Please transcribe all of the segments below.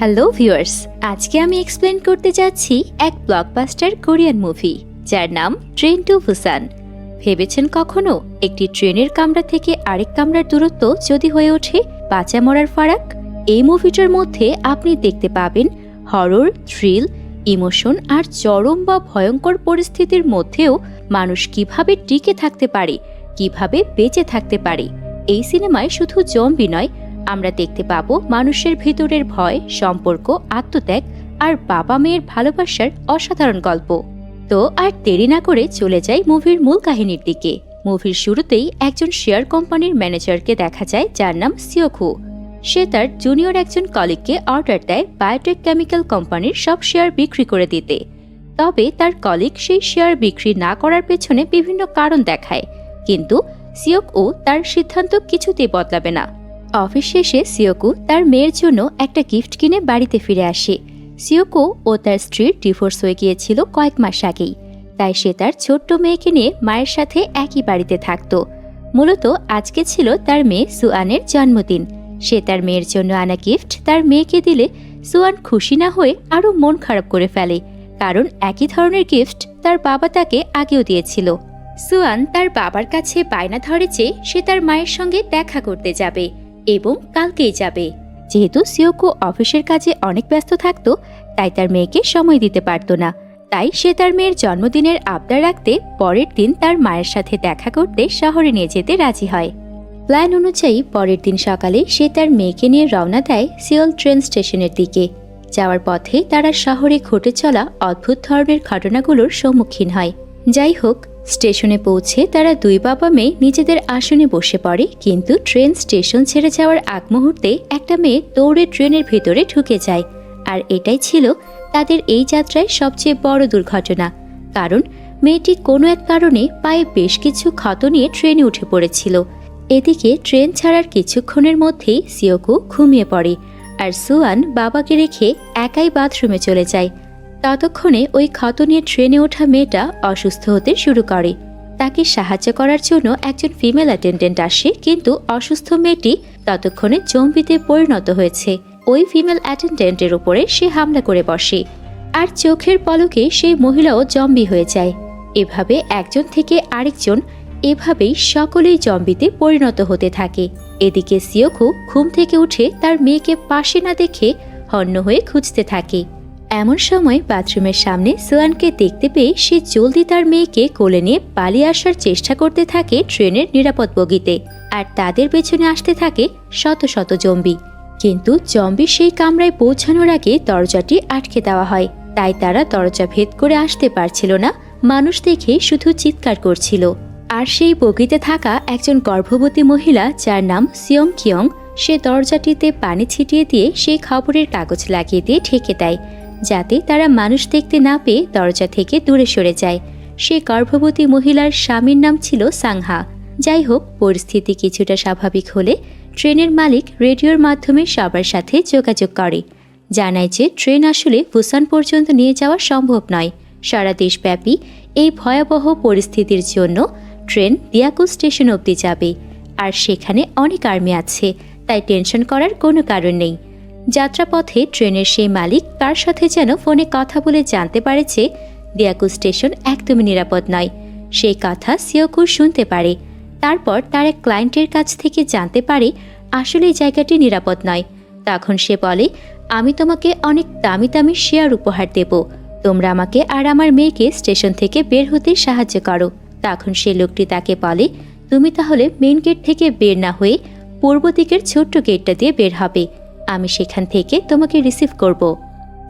Hello viewers আজকে আমি explain করতে যাচ্ছি এক ব্লকবাস্টার কোরিয়ান মুভি যার নাম ট্রেন টু বুসান ভেবেছেন কখনো একটি ট্রেনের কামরা থেকে আরেক কামরার দূরত্ব যদি হয়ে ওঠে, বাঁচা মরার ফারাক? এই মুভিটার মধ্যে আপনি দেখতে পাবেন হরর থ্রিল ইমোশন আর চরম বা ভয়ঙ্কর পরিস্থিতির মধ্যেও মানুষ কীভাবে টিকে থাকতে পারে, কীভাবে বেঁচে থাকতে পারে। এই সিনেমায় শুধু জম্বি নয় আমরা দেখতে পাবো মানুষের ভেতরের ভয়, সম্পর্ক, আত্মত্যাগ আর বাবা মেয়ের ভালোবাসার অসাধারণ গল্প। তো আর দেরি না করে চলে যাই মুভির মূল কাহিনীর দিকে। মুভির শুরুতেই একজন শেয়ার কোম্পানির ম্যানেজারকে দেখা যায় যার নাম সিওখু সে তার জুনিয়র একজন কলিগকে অর্ডার দেয় বায়োটেক কেমিক্যাল কোম্পানির সব শেয়ার বিক্রি করে দিতে। তবে তার কলিগ সেই শেয়ার বিক্রি না করার পেছনে বিভিন্ন কারণ দেখায়। কিন্তু সিওক ও তার সিদ্ধান্ত কিছুতেই বদলাবে না। অফিস শেষে সিওকু তার মেয়ের জন্য একটা গিফট কিনে বাড়িতে ফিরে আসে। সিওকু ও তার স্ত্রীর ডিভোর্স হয়ে গিয়েছিল কয়েক মাস আগেই। তাই সে তার ছোট্ট মেয়েকে নিয়ে মায়ের সাথে একই বাড়িতে থাকত। মূলত আজকে ছিল তার মেয়ে সুয়ানের জন্মদিন। সে তার মেয়ের জন্য আনা গিফট তার মেয়েকে দিলে সুয়ান খুশি না হয়ে আরও মন খারাপ করে ফেলে, কারণ একই ধরনের গিফট তার বাবা তাকে আগেও দিয়েছিল। সুয়ান তার বাবার কাছে বায়না ধরে যে সে তার মায়ের সঙ্গে দেখা করতে যাবে। এবং কালকেই যাবে। যেহেতু সিওকো অফিসের কাজে অনেক ব্যস্ত থাকতো, তাই তার মেয়েকে সময় দিতে পারত না। তাই সে তার মেয়ের জন্মদিনের আবদার রাখতে পরের দিন তার মায়ের সাথে দেখা করতে শহরে নিয়ে যেতে রাজি হয়। প্ল্যান অনুযায়ী পরের দিন সকালে সে তার মেয়েকে নিয়ে রওনা দেয় সিওল ট্রেন স্টেশনের দিকে। যাওয়ার পথে তারা শহরে ঘটে চলা অদ্ভুত ধরনের ঘটনাগুলোর সম্মুখীন হয়। যাই হোক স্টেশনে পৌঁছে তারা দুই বাবা মেয়ে নিজেদের আসনে বসে পড়ে, কিন্তু ট্রেন স্টেশন ছেড়ে যাওয়ার আগ মুহূর্তে একটা মেয়ে দৌড়ে ট্রেনের ভেতরে ঢুকে যায়। আর এটাই ছিল তাদের এই যাত্রায় সবচেয়ে বড় দুর্ঘটনা। কারণ মেয়েটি কোনো এক কারণে পায়ে বেশ কিছু ক্ষত নিয়ে ট্রেনে উঠে পড়েছিল। এদিকে ট্রেন ছাড়ার কিছুক্ষণের মধ্যেই সিওকু ঘুমিয়ে পড়ে, আর সুয়ান বাবাকে রেখে একাই বাথরুমে চলে যায়। ততক্ষণে ওই ক্ষত নিয়ে ট্রেনে ওঠা মেয়েটা অসুস্থ হতে শুরু করে। তাকে সাহায্য করার জন্য একজন ফিমেল অ্যাটেন্ডেন্ট আসে, কিন্তু অসুস্থ মেয়েটি ততক্ষণে জম্বিতে পরিণত হয়েছে। ওই ফিমেল অ্যাটেন্ডেন্টের উপরে সে হামলা করে বসে। আর চোখের পলকে সেই মহিলাও জম্বি হয়ে যায়। এভাবে একজন থেকে আরেকজন এভাবেই সকলেই জম্বিতে পরিণত হতে থাকে। এদিকে সিওকু ঘুম থেকে উঠে তার মেয়েকে পাশে না দেখে হন্য হয়ে খুঁজতে থাকে। এমন সময় বাথরুমের সামনে সোয়ানকে দেখতে পেয়ে সে জলদি তার মেয়েকে কোলে নিয়ে পালিয়ে আসার চেষ্টা করতে থাকে ট্রেনের নিরাপদ বগিতে। আর তাদের পেছনে আসতে থাকে শত শত জম্বি। কিন্তু জম্বি সেই কামরায় পৌঁছানোর আগে দরজাটি আটকে দেওয়া হয়। তাই তারা দরজা ভেদ করে আসতে পারছিল না। মানুষ দেখে শুধু চিৎকার করছিল। আর সেই বগিতে থাকা একজন গর্ভবতী মহিলা, যার নাম সিয়ং কিয়ং, সে দরজাটিতে পানি ছিটিয়ে দিয়ে সেই খবরের কাগজ লাগিয়ে দিয়ে ঠেকে দেয়। যাতে তারা মানুষ দেখতে না পেয়ে দরজা থেকে দূরে সরে যায়। সে গর্ভবতী মহিলার স্বামীর নাম ছিল সাংহা। যাই হোক, পরিস্থিতি কিছুটা স্বাভাবিক হলে ট্রেনের মালিক রেডিওর মাধ্যমে সবার সাথে যোগাযোগ করে। জানায় যে ট্রেন আসলে বুসান পর্যন্ত নিয়ে যাওয়া সম্ভব নয়। সারা দেশব্যাপী এই ভয়াবহ পরিস্থিতির জন্য ট্রেন দিয়াকু স্টেশন অবধি যাবে। আর সেখানে অনেক আর্মি আছে, তাই টেনশন করার কোনো কারণ নেই। যাত্রাপথে ট্রেনের সেই মালিক তার সাথে যেন ফোনে কথা বলে জানতে পারেছে দিয়াকু স্টেশন একদমই নিরাপদ নয়। সেই কথা সিওকু শুনতে পারে। তারপর তার এক ক্লায়েন্টের কাছ থেকে জানতে পারে আসলে জায়গাটি নিরাপদ নয়। তখন সে বলে, আমি তোমাকে অনেক দামি দামি শেয়ার উপহার দেব। তোমরা আমাকে আর আমার মেয়েকে স্টেশন থেকে বের হতে সাহায্য করো। তখন সে লোকটি তাকে বলে, তুমি তাহলে মেন গেট থেকে বের না হয়ে পূর্ব দিকের ছোট্ট গেটটা দিয়ে বের হবে। আমি সেখান থেকে তোমাকে রিসিভ করব।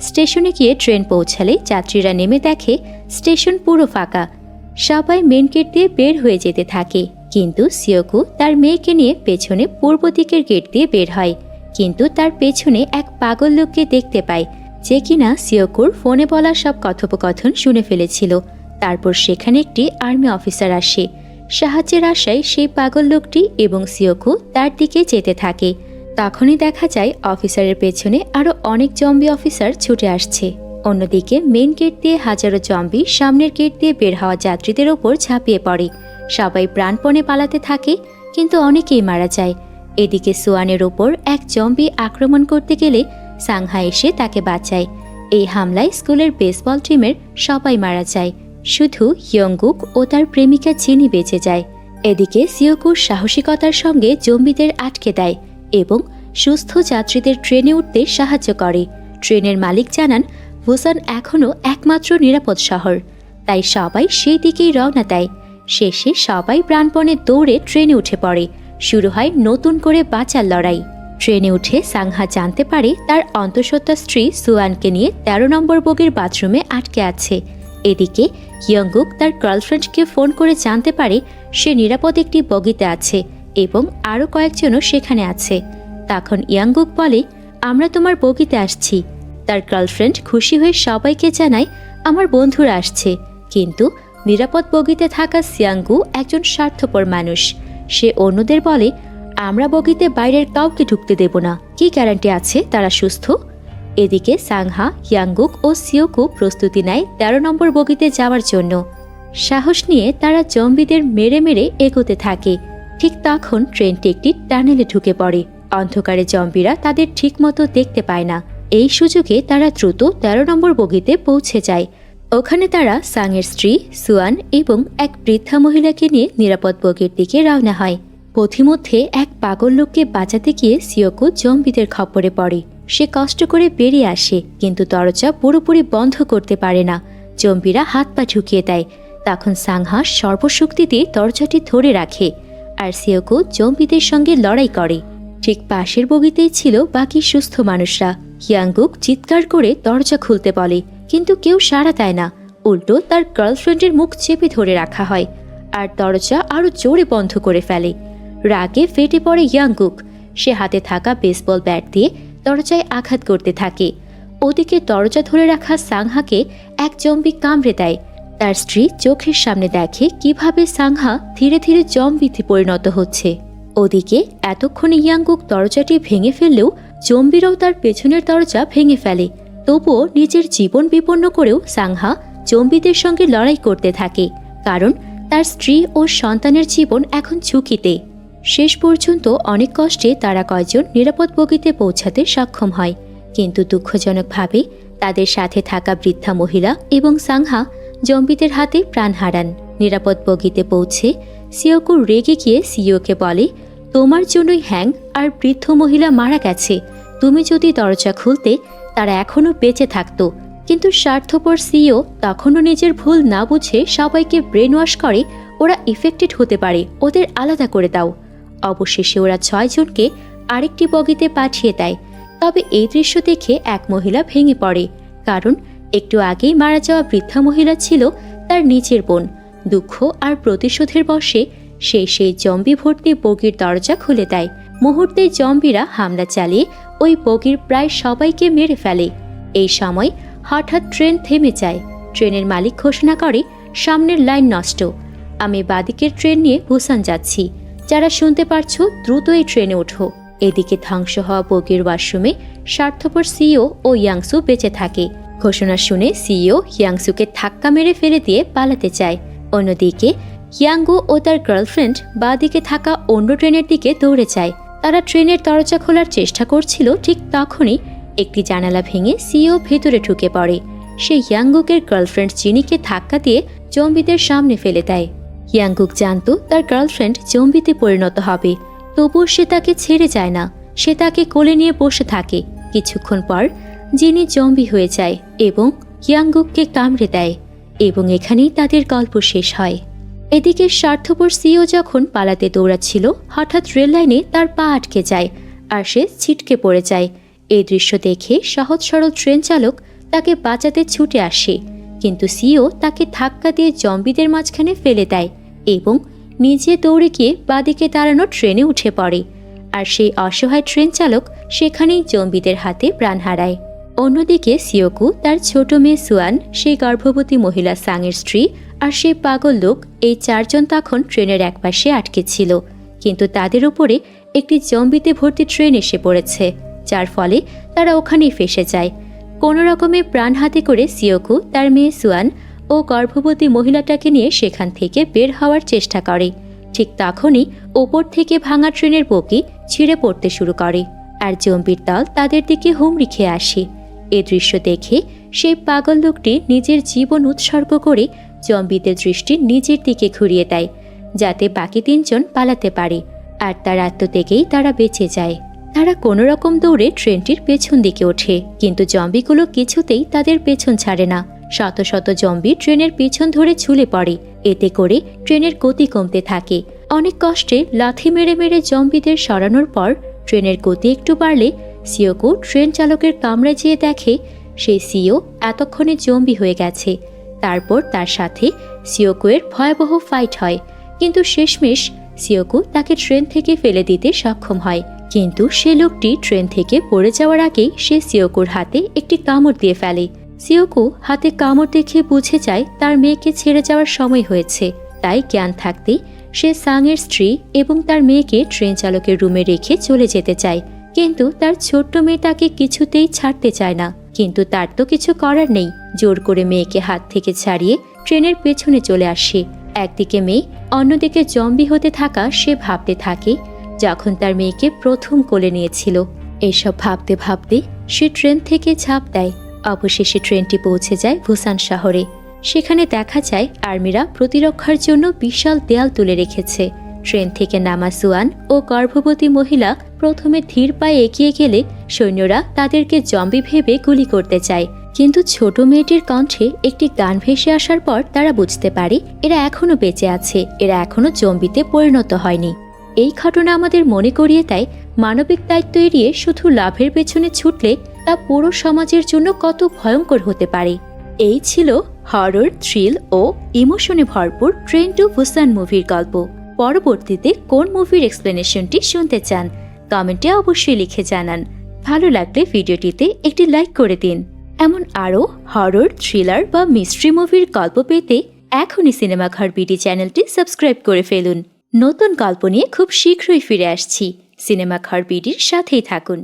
স্টেশনে গিয়ে ট্রেন পৌঁছালে যাত্রীরা নেমে দেখে স্টেশন পুরো ফাঁকা। সবাই মেন গেট দিয়ে বের হয়ে যেতে থাকে। কিন্তু সিওকু তার মেয়েকে নিয়ে পেছনে পূর্ব দিকের গেট দিয়ে বের হয়। কিন্তু তার পেছনে এক পাগল লোককে দেখতে পায়, যে কিনা সিওকুর ফোনে বলা সব কথোপকথন শুনে ফেলেছিল। তারপর সেখানে একটি আর্মি অফিসার আসে। সাহায্যের আশায় সেই পাগল লোকটি এবং সিওকু তার দিকে যেতে থাকে। তখনই দেখা যায় অফিসারের পেছনে আরও অনেক জম্বি অফিসার ছুটে আসছে। অন্যদিকে মেন গেট দিয়ে হাজারো জম্বি সামনের গেট দিয়ে বের হওয়া যাত্রীদের ওপর ঝাঁপিয়ে পড়ে। সবাই প্রাণপণে পালাতে থাকে, কিন্তু অনেকেই মারা যায়। এদিকে সোয়ানের ওপর এক জম্বি আক্রমণ করতে গেলে সাংহা এসে তাকে বাঁচায়। এই হামলায় স্কুলের বেসবল টিমের সবাই মারা যায়। শুধু ইয়ঙ্গুক ও তার প্রেমিকা চিনি বেঁচে যায়। এদিকে সিওকুর সাহসিকতার সঙ্গে জম্বিদের আটকে দেয়। এবং সুস্থ যাত্রীদের ট্রেনে উঠতে সাহায্য করে। ট্রেনের মালিক জানান, বুসান এখনও একমাত্র নিরাপদ শহর। তাই সবাই সেই দিকেই রওনা দেয়। শেষে সবাই প্রাণপণে দৌড়ে ট্রেনে উঠে পড়ে। শুরু হয় নতুন করে বাঁচার লড়াই। ট্রেনে উঠে সাংহা জানতে পারে তার অন্তঃসত্ত্বা স্ত্রী সুয়ানকে নিয়ে তেরো নম্বর বগির বাথরুমে আটকে আছে। এদিকে ইয়ঙ্গুক তার গার্লফ্রেন্ডকে ফোন করে জানতে পারে সে নিরাপদ একটি বগিতে আছে। এবং আরও কয়েকজনও সেখানে আছে। তখন ইয়াঙ্গুক বলে, আমরা তোমার বগিতে আসছি। তার গার্লফ্রেন্ড খুশি হয়ে সবাইকে জানায়, আমার বন্ধুরা আসছে। কিন্তু নিরাপদ বগিতে থাকা সিয়াঙ্গু একজন স্বার্থপর মানুষ। সে অন্যদের বলে, আমরা বগিতে বাইরের কাউকে ঢুকতে দেব না। কি গ্যারান্টি আছে তারা সুস্থ? এদিকে সাংহা ইয়াঙ্গুক ও সিওকু প্রস্তুতি নেয় তেরো নম্বর বগিতে যাওয়ার জন্য। সাহস নিয়ে তারা জম্বিদের মেরে মেরে এগোতে থাকে। ঠিক তখন ট্রেনটি একটি টানেলে ঢুকে পড়ে। অন্ধকারে জম্বিরা তাদের ঠিকমতো দেখতে পায় না। এই সুযোগে তারা দ্রুত তেরো নম্বর বগিতে পৌঁছে যায়। ওখানে তারা সাংয়ের স্ত্রী, সুয়ান এবং এক বৃদ্ধা মহিলাকে নিয়ে নিরাপদ বগির দিকে রওনা হয়। পথিমধ্যে এক পাগল লোককে বাঁচাতে গিয়ে সিয়কো জম্বিদের খপ্পরে পড়ে। সে কষ্ট করে বেরিয়ে আসে, কিন্তু দরজা পুরোপুরি বন্ধ করতে পারে না। জম্বিরা হাত পা ঢুকিয়ে দেয়। তখন সাংহা সর্বশক্তি দিয়ে দরজাটি ধরে রাখে। আর সিয়কো জম্বিদের সঙ্গে লড়াই করে। ঠিক পাশের বগিতেই ছিল বাকি সুস্থ মানুষরা। ইয়াঙ্গুক চিৎকার করে দরজা খুলতে বলে, কিন্তু কেউ সাড়া দেয় না। উল্টো তার গার্লফ্রেন্ডের মুখ চেপে ধরে রাখা হয় আর দরজা আরও জোরে বন্ধ করে ফেলে। রাগে ফেটে পড়ে ইয়াঙ্গুক সে হাতে থাকা বেসবল ব্যাট দিয়ে দরজায় আঘাত করতে থাকে। ওদিকে দরজা ধরে রাখা সাংহাকে এক জম্বি কামড়ে দেয়। তার স্ত্রী চোখের সামনে দেখে কীভাবে সাংহা ধীরে ধীরে জম্বিতে পরিণত হচ্ছে। ওদিকে এতক্ষণে ইয়াঙ্গুক দরজাটি ভেঙে ফেললেও জম্বিরাও তার পেছনের দরজা ভেঙে ফেলে। তবুও নিজের জীবন বিপন্ন করেও সাংহা জম্বিদের সঙ্গে লড়াই করতে থাকে, কারণ তার স্ত্রী ও সন্তানের জীবন এখন ঝুঁকিতে। শেষ পর্যন্ত অনেক কষ্টে তারা কয়জন নিরাপদ বগিতে পৌঁছাতে সক্ষম হয়, কিন্তু দুঃখজনকভাবে তাদের সাথে থাকা বৃদ্ধা মহিলা এবং সাংহা জম্বিদের হাতে প্রাণ হারান। নিরাপদ বগিতে পৌঁছে সিওকু রেগে গিয়ে সিওকে বলে, তোমার জন্যই হ্যাং আর বৃদ্ধ মহিলা মারা গেছে। তুমি যদি দরজা খুলতে, তারা এখনও বেঁচে থাকতো। কিন্তু স্বার্থপর সিও তখনও নিজের ভুল না বুঝে সবাইকে ব্রেন ওয়াশ করে, ওরা ইফেক্টেড হতে পারে, ওদের আলাদা করে দাও। অবশেষে ওরা ছয়জনকে আরেকটি বগিতে পাঠিয়ে দেয়। তবে এই দৃশ্য দেখে এক মহিলা ভেঙে পড়ে, কারণ একটু আগেই মারা যাওয়া বৃদ্ধা মহিলা ছিল তার নিজের বোন। দুঃখ আর প্রতিশোধের বশে সে সেই জম্বি ভর্তি বগির দরজা খুলে দেয়। মুহূর্তে জম্বিরা হামলা চালিয়ে ওই বগির প্রায় সবাইকে মেরে ফেলে। এই সময় হঠাৎ ট্রেন থেমে যায়। ট্রেনের মালিক ঘোষণা করে, সামনের লাইন নষ্ট। আমি বাদিকের ট্রেন নিয়ে ভুসান যাচ্ছি। যারা শুনতে পারছ দ্রুত এই ট্রেনে ওঠো। এদিকে ধ্বংস হওয়া বগির ওয়াশরুমে স্বার্থপর সিও ও ইয়াংসু বেঁচে থাকে। ঘোষণা শুনে সিও ইয়াংসুকে ধাক্কা মেরে ফেলে দিয়ে পালাতে চায়। অন্যদিকে ইয়াঙ্গু ও তার গার্লফ্রেন্ড বাদিকে থাকা অন্য ট্রেনের দিকে দৌড়ে যায়। তারা ট্রেনের দরজা খোলার চেষ্টা করছিল, ঠিক তখনই একটি জানালা ভেঙে সিও ভেতরে ঢুকে পড়ে। সে ইয়াঙ্গুকের গার্লফ্রেন্ড চিনিকে ধাক্কা দিয়ে জম্বিদের সামনে ফেলে দেয়। ইয়াঙ্গুক জানতো তার গার্লফ্রেন্ড জম্বিতে পরিণত হবে, তবুও সে তাকে ছেড়ে যায় না। সে তাকে কোলে নিয়ে বসে থাকে। কিছুক্ষণ পর জিনি জম্বি হয়ে যায় এবং ইয়াঙ্গুককে কামড়ে দেয় এবং এখানেই তাদের গল্প শেষ হয়। এদিকে স্বার্থপর সিও যখন পালাতে দৌড়াচ্ছিল, হঠাৎ রেল লাইনে তার পা আটকে যায় আর সে ছিটকে পড়ে যায়। এই দৃশ্য দেখে সহজ সরল ট্রেন চালক তাকে বাঁচাতে ছুটে আসে, কিন্তু সিও তাকে ধাক্কা দিয়ে জম্বিদের মাঝখানে ফেলে দেয় এবং নিজে দৌড়ে গিয়ে বাদিকে দাঁড়ানো ট্রেনে উঠে পড়ে। আর সেই অসহায় ট্রেন চালক সেখানেই জম্বিদের হাতে প্রাণ হারায়। অন্যদিকে সিওকু তার ছোট মেয়ে সুয়ান, সেই গর্ভবতী মহিলা সাংয়ের স্ত্রী আর সেই পাগল লোক এই চারজন তখন ট্রেনের একপাশে আটকে ছিল। কিন্তু তাদের উপরে একটি জম্বিতে ভর্তি ট্রেন এসে পড়েছে, যার ফলে তারা ওখানেই ফেসে যায়। কোনো রকমে প্রাণ হাতে করে সিওকু তার মেয়ে সুয়ান ও গর্ভবতী মহিলাটাকে নিয়ে সেখান থেকে বের হওয়ার চেষ্টা করে। ঠিক তখনই ওপর থেকে ভাঙা ট্রেনের বকি ছিঁড়ে পড়তে শুরু করে, আর জম্বির দল তাদের দিকে হুমড়ি খেয়ে আসে। এ দৃশ্য দেখে সেই পাগল লোকটি নিজের জীবন উৎসর্গ করে জম্বিদের দৃষ্টি নিজের দিকে ঘুরিয়ে দেয়, যাতে বাকি তিনজন পালাতে পারে। আর তার আত্মত্যাগেই তারা বেঁচে যায়। তারা কোনো রকম দৌড়ে ট্রেনটির পেছন দিকে ওঠে, কিন্তু জম্বিগুলো কিছুতেই তাদের পেছন ছাড়ে না। শত শত জম্বি ট্রেনের পিছন ধরে ঝুলে পড়ে, এতে করে ট্রেনের গতি কমতে থাকে। অনেক কষ্টে লাথি মেরে মেরে জম্বিদের সরানোর পর ট্রেনের গতি একটু বাড়লে সিওকো ট্রেন চালকের কামড়ে যেয়ে দেখে সেই সিও এতক্ষণে জম্বি হয়ে গেছে। তারপর তার সাথে সিওকোয়ের ভয়াবহ ফাইট হয়। কিন্তু শেষমেশ সিওকো তাকে ট্রেন থেকে ফেলে দিতে সক্ষম হয়। কিন্তু সে লোকটি ট্রেন থেকে পড়ে যাওয়ার আগেই সে সিওকুর হাতে একটি কামড় দিয়ে ফেলে। সিওকু হাতে কামড় দেখে বুঝে যায় তার মেয়েকে ছেড়ে যাওয়ার সময় হয়েছে। তাই জ্ঞান থাকতেই সে সাংয়ের স্ত্রী এবং তার মেয়েকে ট্রেন চালকের রুমে রেখে চলে যেতে চায়। কিন্তু তার ছোট্ট মেয়ে তাকে কিছুতেই ছাড়তে চায় না। কিন্তু তার তো কিছু করার নেই। জোর করে মেয়েকে হাত থেকে ছাড়িয়ে ট্রেনের পেছনে চলে আসে। একদিকে মেয়ে, অন্যদিকে জম্বি হতে থাকা সে ভাবতে থাকে, যখন তার মেয়েকে প্রথম কোলে নিয়েছিল। এসব ভাবতে ভাবতে সে ট্রেন থেকে ঝাঁপ দেয়। অবশেষে ট্রেনটি পৌঁছে যায় ভুসান শহরে। সেখানে দেখা যায় আর্মিরা প্রতিরক্ষার জন্য বিশাল দেয়াল তুলে রেখেছে। ট্রেন থেকে নামা সুয়ান ও গর্ভবতী মহিলা প্রথমে ধীর পায়ে এগিয়ে গেলে সৈন্যরা তাদেরকে জম্বি ভেবে গুলি করতে চায়। কিন্তু ছোট মেয়েটির কণ্ঠে একটি গান ভেসে আসার পর তারা বুঝতে পারে এরা এখনও বেঁচে আছে, এরা এখনও জম্বিতে পরিণত হয়নি। এই ঘটনা আমাদের মনে করিয়ে দেয় মানবিক দায়িত্ব এড়িয়ে শুধু লাভের পেছনে ছুটলে তা পুরো সমাজের জন্য কত ভয়ঙ্কর হতে পারে। এই ছিল হরর, থ্রিল ও ইমোশনে ভরপুর ট্রেন টু বুসান মুভির গল্প। পরবর্তীতে কোন মুভির এক্সপ্লেনেশনটি শুনতে চান কমেন্টে অবশ্যই লিখে জানান। ভালো লাগলে ভিডিওটিতে একটি লাইক করে দিন। এমন আরও হরর থ্রিলার বা মিস্ট্রি মুভির গল্প পেতে এখনই সিনেমাঘর বিডি চ্যানেলটি সাবস্ক্রাইব করে ফেলুন। নতুন গল্প নিয়ে খুব শীঘ্রই ফিরে আসছি। সিনেমাঘর বিডির সাথেই থাকুন।